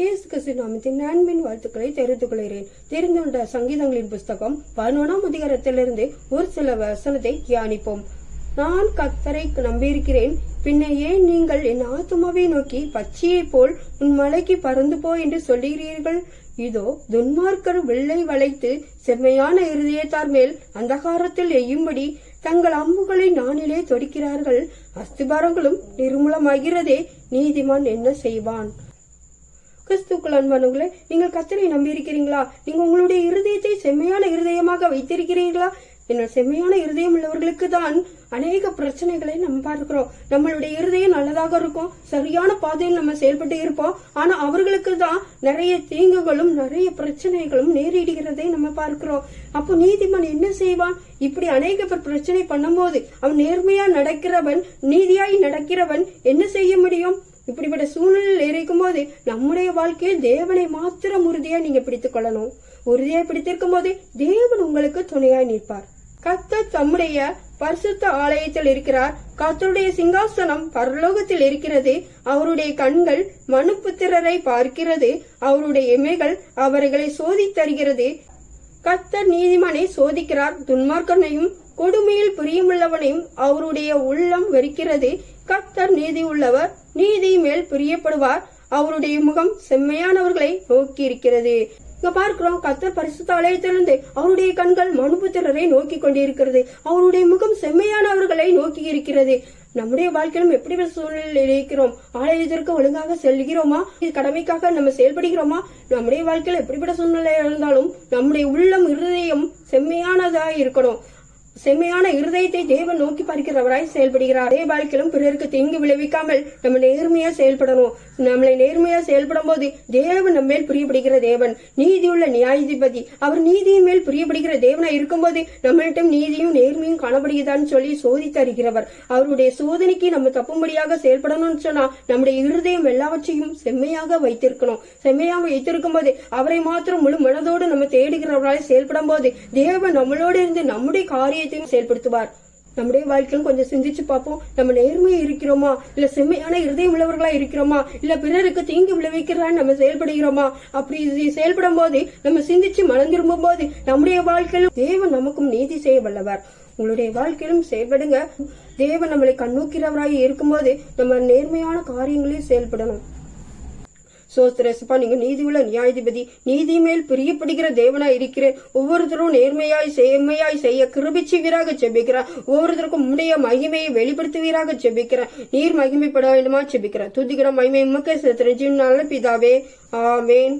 இயேசு கிறிஸ்து நாமத்தின் அன்பின் வாழ்த்துக்களை தெரிந்து கொள்கிறேன். தெரிந்து கொண்ட சங்கீதங்களின் புஸ்தகம் பதினொன்றாம் அதிகாரத்திலிருந்து ஒரு சில வசனத்தை தியானிப்போம். நான் கத்தரை நம்பியிருக்கிறேன் பின்ன ஏன் நீங்கள் என் ஆத்துமாவை நோக்கி பச்சையை போல் உன் மலைக்கு பறந்து போ என்று சொல்லுகிறீர்கள்? இதோ துன்மார்க்கர் வெள்ளை வளைத்து செம்மையான இருதயத்தார் மேல் அந்தகாரத்தில் எய்யும்படி தங்கள் அம்புகளை நானிலே தொடுக்கிறார்கள். அஸ்திபாரங்களும் நிர்மூலமாகிறதே நீதிமான் என்ன செய்வான்? கிறிஸ்துக்கள் அன்பானவர்களே நீங்கள் கத்தரை நம்பி இருக்கிறீங்களா நீங்க உங்களுடைய இருதயத்தை செம்மையான இருதயமாக வைத்திருக்கிறீர்களா? என்ன செம்மையான இருதயம் உள்ளவர்களுக்கு தான் அநேக பிரச்சனைகளை நம்ம பார்க்கிறோம். நம்மளுடைய இருதயம் நல்லதாக இருக்கும் சரியான பாதையில் நம்ம செயல்பட்டு இருப்போம். ஆனா அவர்களுக்கு தான் நிறைய தீங்குகளும் நிறைய பிரச்சனைகளும் நேரிடுகிறதை நம்ம பார்க்கிறோம். அப்போ நீதிமன் என்ன செய்வான்? இப்படி அநேக பேர் பிரச்சனை பண்ணும்போது அவன் நேர்மையா நடக்கிறவன் நீதியாய் நடக்கிறவன் என்ன செய்ய முடியும்? இப்படிப்பட்ட சூழ்நிலையில் இருக்கும் போது நம்முடைய வாழ்க்கையில் தேவனை மாத்திரம் உறுதியா நீங்க பிடித்துக் கொள்ளணும். உறுதியா பிடித்திருக்கும் போது தேவன் உங்களுக்கு துணையாய் நிற்பார். கத்த தம்முடைய பரிசுத்த ஆலயத்தில் இருக்கிறார். கத்தருடைய சிங்காசனம் பரலோகத்தில் இருக்கிறது. அவருடைய கண்கள் மனுப்புத்திரரை பார்க்கிறது. அவருடைய எமைகள் அவர்களை சோதித்தருகிறது கத்தர் நீதிமானை சோதிக்கிறார். துன்மார்க்கனையும் கொடுமையில் பிரியமுள்ளவனையும் அவருடைய உள்ளம் வெறுக்கிறது. கர்த்தர் நீதி உள்ளவர் நீதி மேல் பிரியப்படுவார். அவருடைய முகம் செம்மையானவர்களை நோக்கி இருக்கிறது இங்க பார்க்கிறோம் கத்தர் பரிசுத்த ஆலயத்திலிருந்து அவருடைய கண்கள் மனுபுத்திரரை நோக்கி கொண்டிருக்கிறது. அவருடைய முகம் செம்மையானவர்களை நோக்கி இருக்கிறது நம்முடைய வாழ்க்கையிலும் எப்படி சூழ்நிலையில் இருக்கிறோம்? ஆலயத்திற்கு ஒழுங்காக செல்கிறோமா? இது கடமைக்காக நம்ம செயல்படுகிறோமா? நம்முடைய வாழ்க்கையில எப்படிப்பட்ட சூழ்நிலை இருந்தாலும் நம்முடைய உள்ளம் இருதயம் செம்மையானதா இருக்கணும். செம்மையான இருதயத்தை தேவன் நோக்கி பறிக்கிறவராய் செயல்படுகிறார். அதே வாழ்க்கையிலும் பிறருக்கு தீங்கு விளைவிக்காமல் நம்ம நேர்மையா செயல்படணும். நம்மளை நேர்மையா செயல்படும் போது தேவன் நம்ம மேல் பிரியப்படுகிற தேவன். நீதியுள்ள நியாயாதிபதி. அவர் நீதியின் மேல் பிரியப்படுகிற தேவனா இருக்கும்போது நம்மளிடம் நீதியும் நேர்மையும் காணப்படுகிறதான்னு சொல்லி சோதித்து அறிகிறவர். அவருடைய சோதனைக்கு நம்ம தப்பும்படியாக செயல்படணும்னு சொன்னா நம்முடைய இருதயம் எல்லாவற்றையும் செம்மையாக வைத்திருக்கணும். செம்மையாக வைத்திருக்கும் போது அவரை மாத்திரம் முழு மனதோடு நம்ம தேடுகிறவராய் செயல்படும் போது தேவன் நம்மளோடு இருந்து நம்முடைய அனைத்தையும் செயல்படுத்துவார். நம்முடைய வாழ்க்கையிலும் கொஞ்சம் சிந்திச்சு பார்ப்போம். நம்ம நேர்மையா இருக்கிறோமா? இல்ல செம்மையான இருதயம் உள்ளவர்களா இருக்கிறோமா? இல்ல பிறருக்கு தீங்கு விளைவிக்கிறான்னு நம்ம செயல்படுகிறோமா? அப்படி செயல்படும் போது நம்ம சிந்திச்சு மனம் திரும்பும் போது நம்முடைய வாழ்க்கையிலும் தேவன் நமக்கும் நீதி செய்ய வல்லவர். உங்களுடைய வாழ்க்கையிலும் செயல்படுங்க. தேவன் நம்மளை கண்ணோக்கிறவராக இருக்கும்போது நம்ம நேர்மையான காரியங்களையும் செயல்படணும். சோஸ்திரசப்பா நீங்க நீதி உள்ள நியாயாதிபதி நீதி மேல் பிரியப்படுகிற தேவனா இருக்கிறேன். ஒவ்வொருத்தரும் நேர்மையாய் செம்மையாய் செய்ய கிருபிச்சுவீராக ஜெபிக்கிறார். ஒவ்வொருத்தருக்கும் உடைய மகிமையை வெளிப்படுத்துவீராக ஜெபிக்கிறேன் நீர் மகிமைப்பட வேண்டுமா ஜெபிக்கிறேன் துதிக்கிற மகிமை உமக்கே செலுத்துறேன் ஜீவனால பிதாவே ஆமேன்.